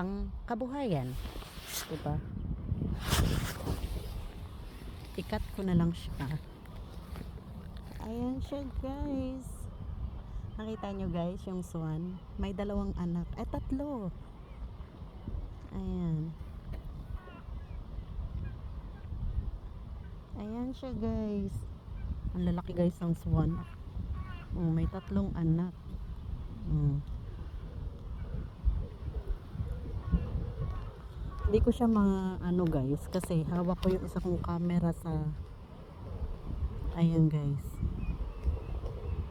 pang kabuhayan. Diba? Ikat ko na lang siya. Ayan siya guys. Nakita nyo guys yung swan. May dalawang anak. Eh tatlo. Ayan. Ayan siya guys. Ang lalaki guys ng swan. Oh, may tatlong anak. Mm. Hindi ko siya mga ano guys kasi hawak ko yung isa kong camera sa Ayan guys.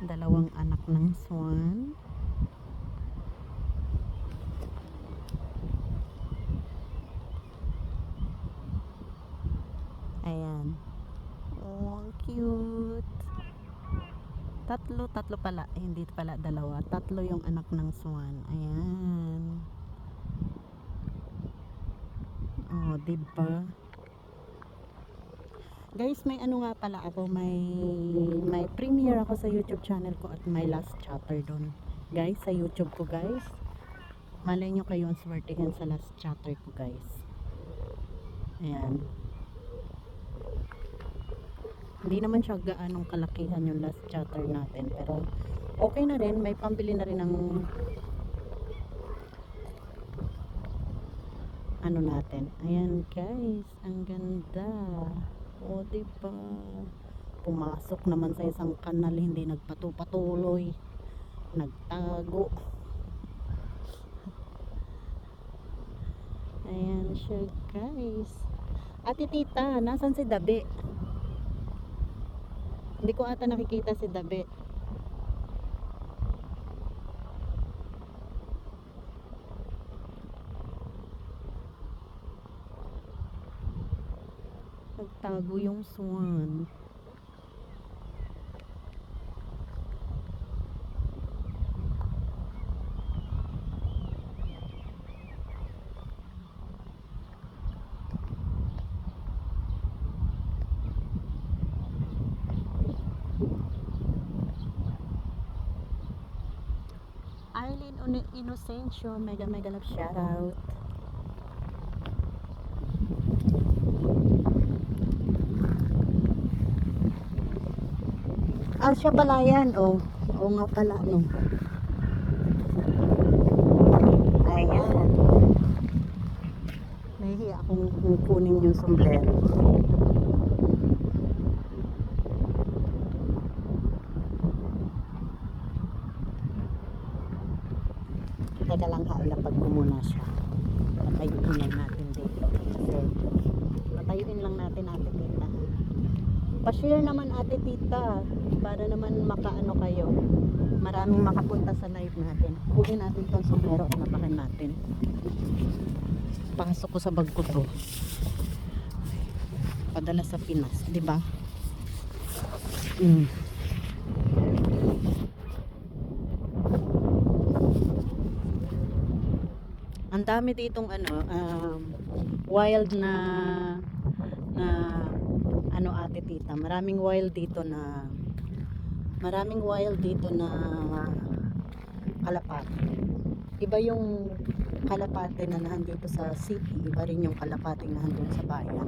Dalawang anak ng swan. Ayan. Oh, cute. Tatlo, tatlo pala. Eh, hindi pala dalawa. Tatlo yung anak ng swan. Ayan. Oh, diba? Guys, may ano nga pala ako, may may premiere ako sa YouTube channel ko at may last chatter doon. Guys, sa YouTube ko guys. Malay nyo kayo ang swertihan sa last chatter ko guys. Ayan. Hindi naman siya gaanong kalakihan yung last chatter natin. Pero okay na rin. May pambili na rin ng ano natin. Ayan guys. Ang ganda. O diba? Pumasok naman sa isang kanal. Hindi nagpatupatuloy. Nagtago. Ayan siya guys. Ate tita, nasan si Dabi? Hindi ko ata nakikita si Dabi. Nagtago yung swan. Arlene Inocencio, mega mega love shoutout. Ah, siya pala yan, oh. Oo nga pala, no. Ayan. Nahihiya akong kunin yung sombrero. Teka lang ha, ilapag ko muna siya. Patayuin lang natin dito. Kasi, patayuin lang natin ate tita. ha. Pa-share naman ate tita. Para naman makaano kayo. Maraming makapunta sa live natin. Kunin natin tong sombrero at napakan natin. Pasok ko sa bag ko to. Padala sa Pinas, di ba? Mm. Ang dami ditong ano, um, wild na na ano ate tita. Maraming wild dito na maraming wild dito na kalapate. Iba yung kalapate na nandito sa city, iba rin yung kalapate na nandun sa bayan.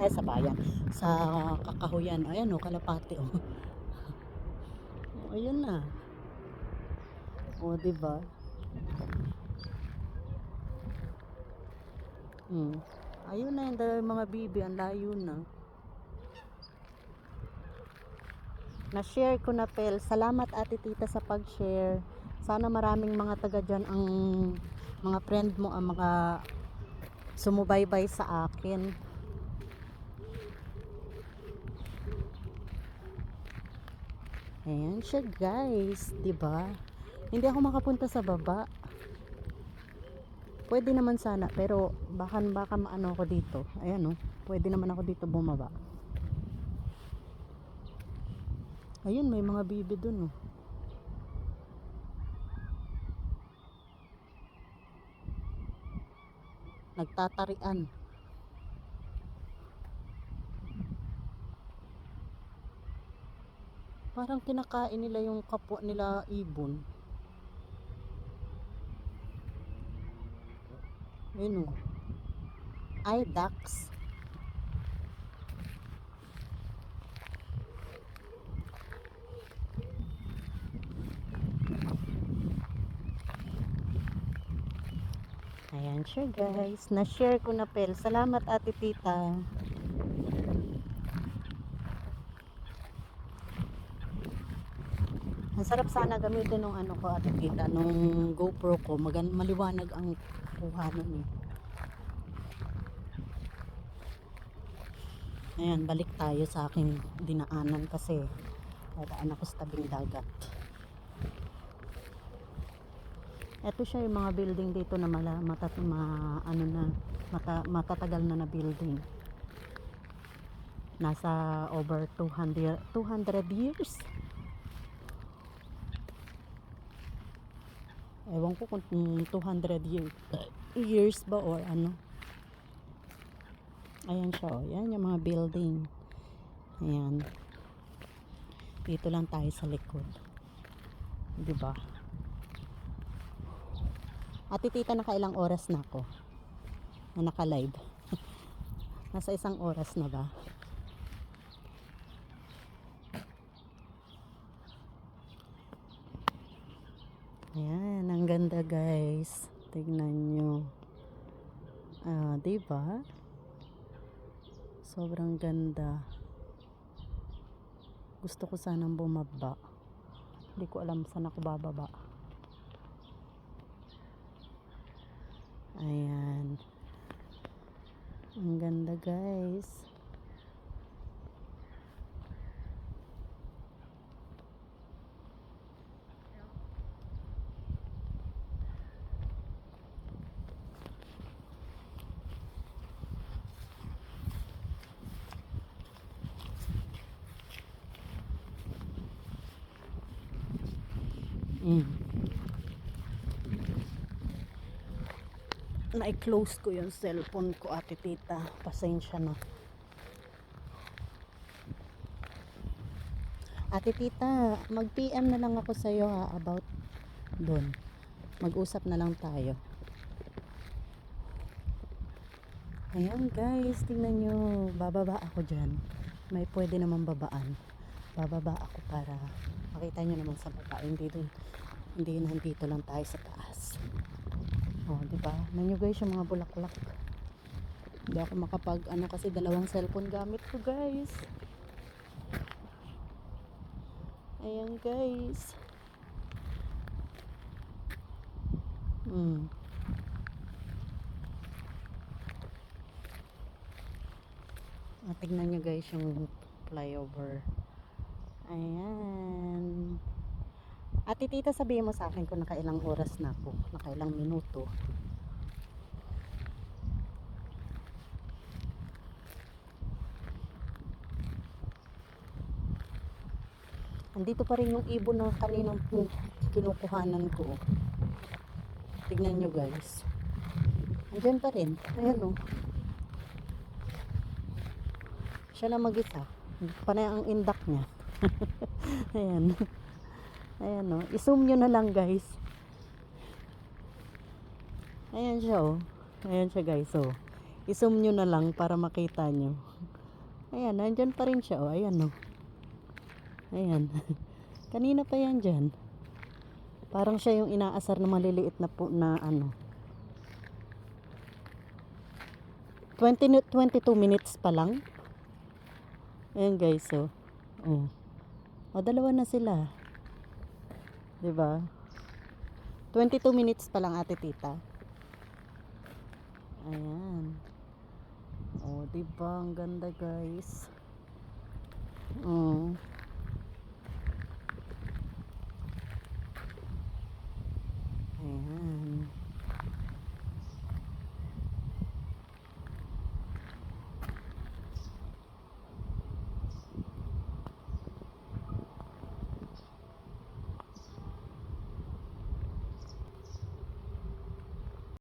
Eh, sa bayan. Sa kakahuyan. Ayan o, kalapate o. Ayun na. O, diba? Hmm. Ayun na yung dalawang mga bibi, ang layo na. Na-share ko na pel. Salamat ate tita sa pag-share. Sana maraming mga taga dyan ang mga friend mo ang mga sumubaybay sa akin. Ayan siya guys, ba? Hindi ako makapunta sa baba. Pwede naman sana, pero baka baka maano ako dito. Ayan oh, pwede naman ako dito bumaba. Ayun, may mga bibi dun oh. Nagtatarian. Parang kinakain nila yung kapwa nila ibon. Yun o. Ay, ducks. Ayan siya guys. Na-share ko na pel. Salamat ate tita. Ang sarap sana gamitin nung ano ko ate tita. Nung GoPro ko. Magan maliwanag ang kuha nun eh. Ayan, balik tayo sa aking dinaanan kasi dadaan ako sa tabing dagat. Ito siya yung mga building dito na mala, mata, ma, ano na, mata, matatagal na na building. Nasa over 200, 200 years. Ewan ko kung mm, 200 years, years ba or ano. Ayan siya, oh. Yan yung mga building. Ayan. Dito lang tayo sa likod. 'Di ba? Ate tita, nakailang oras na ako na naka-live. Nasa isang oras na ba? Ayan, ganda guys. Tignan nyo. Ah, di ba? Sobrang ganda. Gusto ko sanang bumaba. Hindi ko alam saan ako bababa. Ayan. Ang ganda guys. Mm. Na-close ko yung cellphone ko, ate tita. Pasensya na. Ate tita, mag-PM na lang ako sa'yo ha, about doon. Mag-usap na lang tayo. Ayan guys, tingnan nyo. Bababa ako dyan. May pwede naman babaan. Bababa ako para makita nyo naman sa baba. Hindi dun, hindi nandito lang tayo sa taas. Oh, di ba? Nanyo guys yung mga bulaklak. Hindi ako makapag ano kasi dalawang cellphone gamit ko guys. Ayan guys. Hmm. Ah, tignan nyo guys yung flyover. Ayan. Ate tita sabihin mo sa akin kung nakailang oras na ako. Nakailang minuto. Andito pa rin yung ibon na kaninang kinukuhanan ko. Tignan nyo guys. Andyan pa rin. Ayan o. Siya lang mag-isa. Panay ang indak niya. Ayan. Ayan o. I-zoom nyo na lang guys. Ayan siya o. Ayan siya guys o. I-zoom nyo na lang para makita nyo. Ayan. Nandyan pa rin siya o. Ayan o. Ayan. Kanina pa yan dyan. Parang siya yung inaasar na maliliit na po na ano. 20, ni- 22 minutes pa lang. Ayan guys, so. Oh. O, dalawa na sila. ba? Diba? 22 minutes pa lang ate tita. Ayan. O, diba? Ang ganda guys. Oh. Ayan.